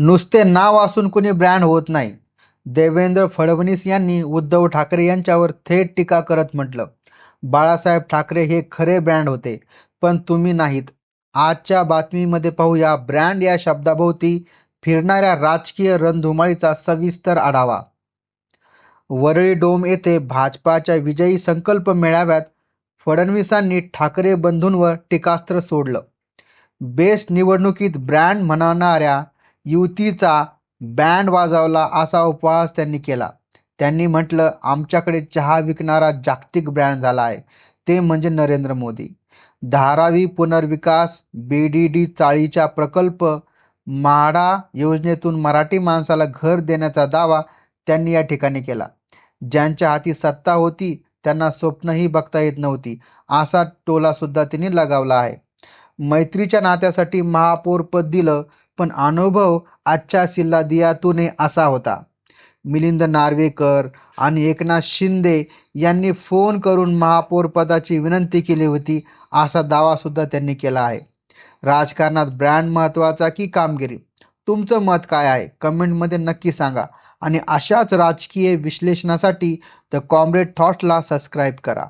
नुसते नाव असून कुणी ब्रँड होत नाही. देवेंद्र फडणवीस यांनी उद्धव ठाकरे यांच्यावर थेट टीका करत म्हटलं बाळासाहेब ठाकरे हे खरे ब्रँड होते पण तुम्ही नाहीत. आजच्या बातमीमध्ये पाहूया ब्रँड या शब्दाभोवती फिरणाऱ्या राजकीय रणधुमाळीचा सविस्तर आढावा. वरळी डोम येथे भाजपाच्या विजयी संकल्प मेळाव्यात फडणवीसांनी ठाकरे बंधूंवर टीकास्त्र सोडलं. बेस्ट निवडणुकीत ब्रँड म्हणणाऱ्या युतीचा बँड वाजवला असा उपहास त्यांनी केला. त्यांनी म्हटलं आमच्याकडे चहा विकणारा जागतिक ब्रँड झाला आहे. ते म्हणजे नरेंद्र मोदी. धारावी पुनर्विकास बी डी डी चाळीचा प्रकल्प म्हाडा योजनेतून मराठी माणसाला घर देण्याचा दावा त्यांनी या ठिकाणी केला. ज्यांच्या हाती सत्ता होती त्यांना स्वप्नही बघता येत नव्हती. असा टोला सुद्धा त्यांनी लगावला आहे. मैत्रीच्या नात्यासाठी महापौर पद दिलं पण अनुभव आजच्या सिल्लादियातूने असा होता. मिलिंद नार्वेकर आणि एकनाथ शिंदे यांनी फोन करून महापौरपदाची विनंती केली होती असा दावासुद्धा त्यांनी केला आहे. राजकारणात ब्रँड महत्त्वाचा की कामगिरी? तुमचं मत काय आहे? कमेंटमध्ये नक्की सांगा. आणि अशाच राजकीय विश्लेषणासाठी द कॉम्रेड थॉट्सला सबस्क्राईब करा.